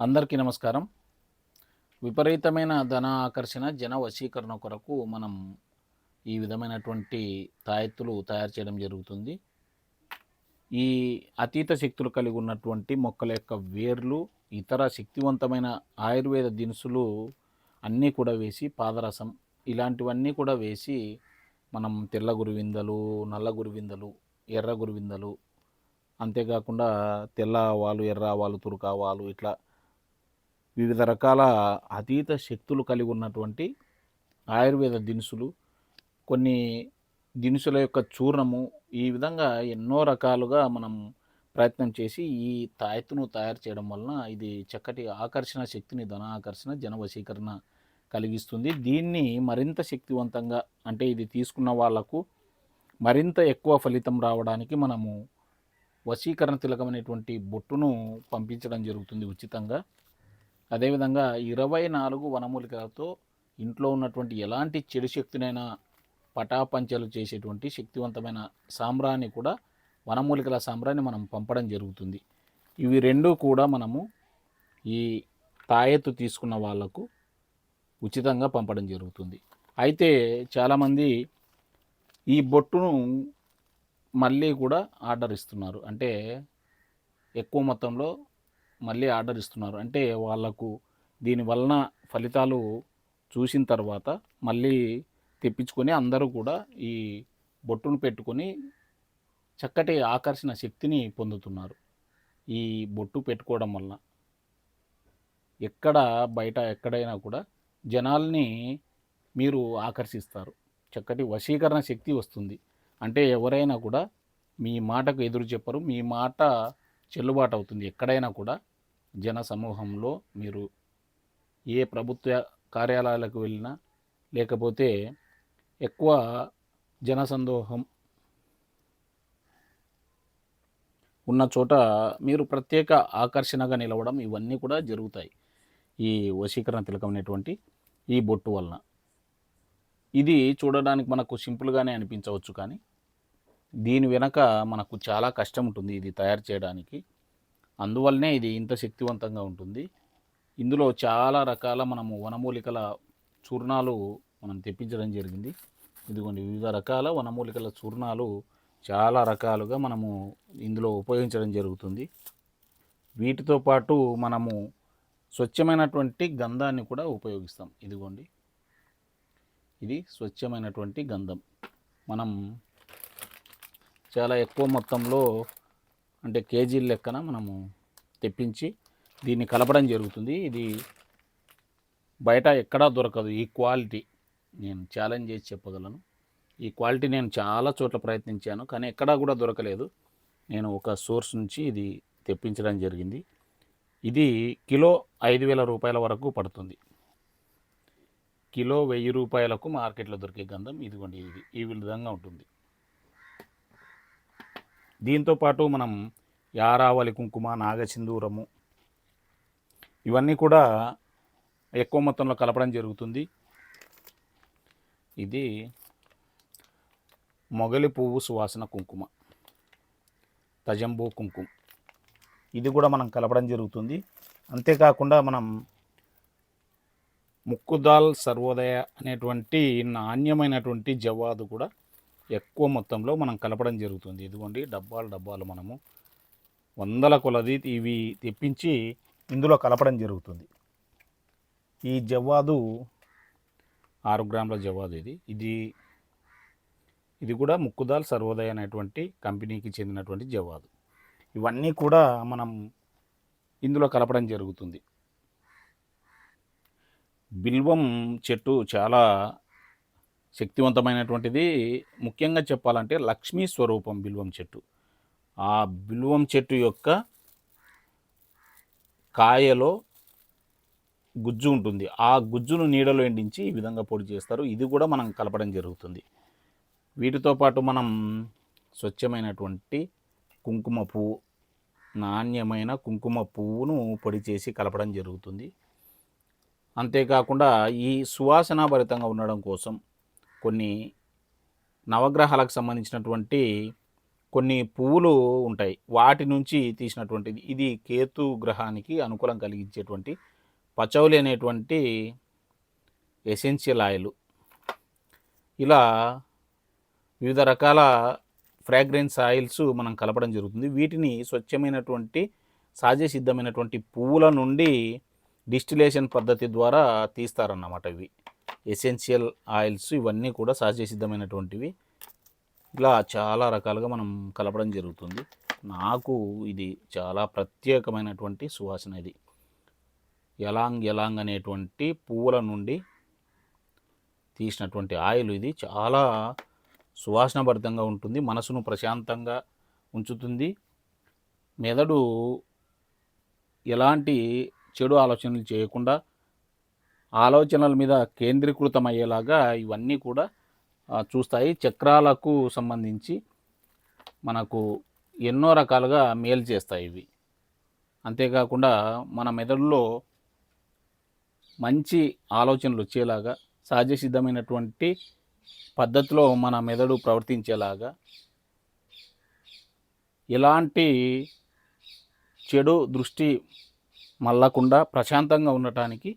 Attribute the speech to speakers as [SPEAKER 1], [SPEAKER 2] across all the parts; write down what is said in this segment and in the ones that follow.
[SPEAKER 1] అందరికీ నమస్కారం. విపరీతమైన ధన ఆకర్షణ జన వశీకరణ కొరకు మనం ఈ విధమైనటువంటి తాయెత్తులు తయారు చేయడం జరుగుతుంది. ఈ అతీత శక్తులు కలిగి ఉన్నటువంటి మొక్కల యొక్క వేర్లు ఇతర శక్తివంతమైన ఆయుర్వేద దినుసులు అన్నీ కూడా వేసి పాదరసం ఇలాంటివన్నీ కూడా వేసి మనం తెల్ల గురువిందలు నల్ల గురువిందలు ఎర్ర గురువిందలు అంతేకాకుండా తెల్ల ఆవాలు ఎర్ర ఆవాలు తురుకావాలు ఇట్లా వివిధ రకాల అతీత శక్తులు కలిగి ఉన్నటువంటి ఆయుర్వేద దినుసులు కొన్ని దినుసుల యొక్క చూర్ణము ఈ విధంగా ఎన్నో రకాలుగా మనం ప్రయత్నం చేసి ఈ తాయత్తును తయారు చేయడం వలన ఇది చక్కటి ఆకర్షణ శక్తిని ధన ఆకర్షణ జనవశీకరణ కలిగిస్తుంది. దీన్ని మరింత శక్తివంతంగా అంటే ఇది తీసుకున్న వాళ్ళకు మరింత ఎక్కువ ఫలితం రావడానికి మనము వశీకరణ తిలకమైనటువంటి బొట్టును పంపించడం జరుగుతుంది ఉచితంగా. అదేవిధంగా ఇరవై నాలుగు వనమూలికలతో ఇంట్లో ఉన్నటువంటి ఎలాంటి చెడు శక్తినైనా పటాపంచలు చేసేటువంటి శక్తివంతమైన సాంబ్రాన్ని కూడా వనమూలికల సాంబ్రాన్ని మనం పంపడం జరుగుతుంది. ఇవి రెండూ కూడా మనము ఈ తాయెత్తు తీసుకున్న వాళ్ళకు ఉచితంగా పంపడం జరుగుతుంది. అయితే చాలామంది ఈ బొట్టును మళ్ళీ కూడా ఆర్డర్ ఇస్తున్నారు. అంటే ఎక్కువ మొత్తంలో మళ్ళీ ఆర్డర్ ఇస్తున్నారు. అంటే వాళ్ళకు దీని వలన ఫలితాలు చూసిన తర్వాత మళ్ళీ తెప్పించుకొని అందరూ కూడా ఈ బొట్టును పెట్టుకొని చక్కటి ఆకర్షణ శక్తిని పొందుతున్నారు. ఈ బొట్టు పెట్టుకోవడం వలన ఎక్కడ బయట ఎక్కడైనా కూడా జనాల్ని మీరు ఆకర్షిస్తారు. చక్కటి వశీకరణ శక్తి వస్తుంది. అంటే ఎవరైనా కూడా మీ మాటకు ఎదురు చెప్పరు. మీ మాట చెల్లుబాటు అవుతుంది. ఎక్కడైనా కూడా జన సమూహంలో మీరు ఏ ప్రభుత్వ కార్యాలయాలకు వెళ్ళినా లేకపోతే ఎక్కువ జనసందోహం ఉన్న చోట మీరు ప్రత్యేక ఆకర్షణగా నిలవడం ఇవన్నీ కూడా జరుగుతాయి. ఈ వశీకరణ తిలకం అనేటువంటి ఈ బొట్టు వలన. ఇది చూడడానికి మనకు సింపుల్గానే అనిపించవచ్చు కానీ దీని వెనక మనకు చాలా కష్టం ఉంటుంది ఇది తయారు చేయడానికి. అందువల్లనే ఇది ఇంత శక్తివంతంగా ఉంటుంది. ఇందులో చాలా రకాల మనము వనమూలికల చూర్ణాలు మనం తెప్పించడం జరిగింది. ఇదిగోండి వివిధ రకాల వనమూలికల చూర్ణాలు చాలా రకాలుగా మనము ఇందులో ఉపయోగించడం జరుగుతుంది. వీటితో పాటు మనము స్వచ్ఛమైనటువంటి గంధాన్ని కూడా ఉపయోగిస్తాం. ఇదిగోండి ఇది స్వచ్ఛమైనటువంటి గంధం. మనం చాలా ఎక్కువ మొత్తంలో అంటే కేజీల లెక్కన మనము తెప్పించి దీన్ని కలపడం జరుగుతుంది. ఇది బయట ఎక్కడా దొరకదు. ఈ క్వాలిటీ నేను ఛాలెంజ్ చేసి చెప్పగలను. ఈ క్వాలిటీ నేను చాలా చోట్ల ప్రయత్నించాను కానీ ఎక్కడా కూడా దొరకలేదు. నేను ఒక సోర్స్ నుంచి ఇది తెప్పించడం జరిగింది. ఇది కిలో ఐదు వేల రూపాయల వరకు పడుతుంది. కిలో వెయ్యి రూపాయలకు మార్కెట్లో దొరికే గంధం ఇదిగోండి ఇది ఈ విధంగా ఉంటుంది. దీంతో పాటు మనం యారావళి కుంకుమ నాగసింధూరము ఇవన్నీ కూడా ఎక్కువ మొత్తంలో కలపడం జరుగుతుంది. ఇది మొగలి పువ్వు సువాసన కుంకుమ తజంబు కుంకుమ. ఇది కూడా మనం కలపడం జరుగుతుంది. అంతేకాకుండా మనం ముక్కుదాల్ సర్వోదయ అనేటువంటి నాణ్యమైనటువంటి జవాదు కూడా ఎక్కువ మొత్తంలో మనం కలపడం జరుగుతుంది. ఇదిగోండి డబ్బాలు డబ్బాలు మనము వందల కొలది ఇవి తెప్పించి ఇందులో కలపడం జరుగుతుంది. ఈ జవ్వాదు ఆరు గ్రాముల జవ్వాదు ఇది. ఇది ఇది కూడా ముక్కుదాల్ సర్వోదయ అనేటువంటి కంపెనీకి చెందినటువంటి జవ్వాదు. ఇవన్నీ కూడా మనం ఇందులో కలపడం జరుగుతుంది. బిల్వం చెట్టు చాలా శక్తివంతమైనటువంటిది ముఖ్యంగా చెప్పాలంటే లక్ష్మీ స్వరూపం బిల్వం చెట్టు. ఆ బిల్వం చెట్టు యొక్క కాయలో గుజ్జు ఉంటుంది. ఆ గుజ్జును నీడలో ఎండించి ఈ విధంగా పొడి చేస్తారు. ఇది కూడా మనం కలపడం జరుగుతుంది. వీటితో పాటు మనం స్వచ్ఛమైనటువంటి కుంకుమ పువ్వు నాణ్యమైన కుంకుమ పువ్వును పొడి చేసి కలపడం జరుగుతుంది. అంతేకాకుండా ఈ సువాసనాభరితంగా ఉండడం కోసం కొన్ని నవగ్రహాలకు సంబంధించినటువంటి కొన్ని పువ్వులు ఉంటాయి. వాటి నుంచి తీసినటువంటిది. ఇది కేతు గ్రహానికి అనుకూలం కలిగించేటువంటి పచౌలి అనేటువంటి ఎసెన్షియల్ ఆయిల్ ఇలా వివిధ రకాల ఫ్రాగ్రెన్స్ ఆయిల్స్ మనం కలపడం జరుగుతుంది. వీటిని స్వచ్ఛమైనటువంటి సహజ సిద్ధమైనటువంటి పువ్వుల నుండి డిస్టిలేషన్ పద్ధతి ద్వారా తీస్తారన్నమాట ఇవి. ఎసెన్షియల్ ఆయిల్స్ ఇవన్నీ కూడా సహజ సిద్ధమైనటువంటివి ఇలా చాలా రకాలుగా మనం కలపడం జరుగుతుంది. నాకు ఇది చాలా ప్రత్యేకమైనటువంటి సువాసన ఇది. ఎలాంగ్ ఎలాంగ్ అనేటువంటి పువ్వుల నుండి తీసినటువంటి ఆయిల్ ఇది చాలా సువాసనభరితంగా ఉంటుంది మనసును ప్రశాంతంగా ఉంచుతుంది. మెదడు ఎలాంటి చెడు ఆలోచనలు చేయకుండా ఆలోచనల మీద కేంద్రీకృతమయ్యేలాగా ఇవన్నీ కూడా చూస్తాయి. చక్రాలకు సంబంధించి మనకు ఎన్నో రకాలుగా మేలు చేస్తాయి ఇవి. అంతేకాకుండా మన మెదడులో మంచి ఆలోచనలు వచ్చేలాగా సహజ సిద్ధమైనటువంటి పద్ధతిలో మన మెదడు ప్రవర్తించేలాగా ఎలాంటి చెడు దృష్టి మళ్ళకుండా ప్రశాంతంగా ఉండటానికి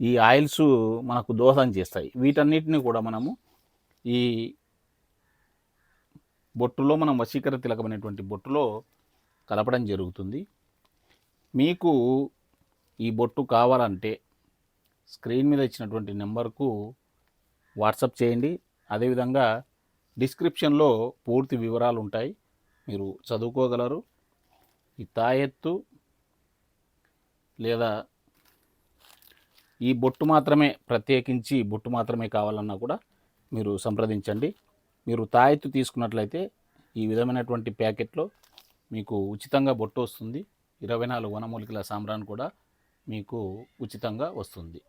[SPEAKER 1] ఈ ఆయిల్స్ మనకు దోహదం చేస్తాయి. వీటన్నిటిని కూడా మనము ఈ బొట్టులో మనం వశీకర తిలకమైనటువంటి బొట్టులో కలపడం జరుగుతుంది. మీకు ఈ బొట్టు కావాలంటే స్క్రీన్ మీద ఇచ్చినటువంటి నెంబర్కు వాట్సప్ చేయండి. అదేవిధంగా డిస్క్రిప్షన్లో పూర్తి వివరాలు ఉంటాయి. మీరు చదువుకోగలరు. ఈ తాయెత్తు లేదా ఈ బొట్టు మాత్రమే ప్రత్యేకించి బొట్టు మాత్రమే కావాలన్నా కూడా మీరు సంప్రదించండి. మీరు తాయెత్తు తీసుకున్నట్లయితే ఈ విధమైనటువంటి ప్యాకెట్లో మీకు ఉచితంగా బొట్టు వస్తుంది. ఇరవై నాలుగు వనమూలికల సాంబ్రాన్ కూడా మీకు ఉచితంగా వస్తుంది.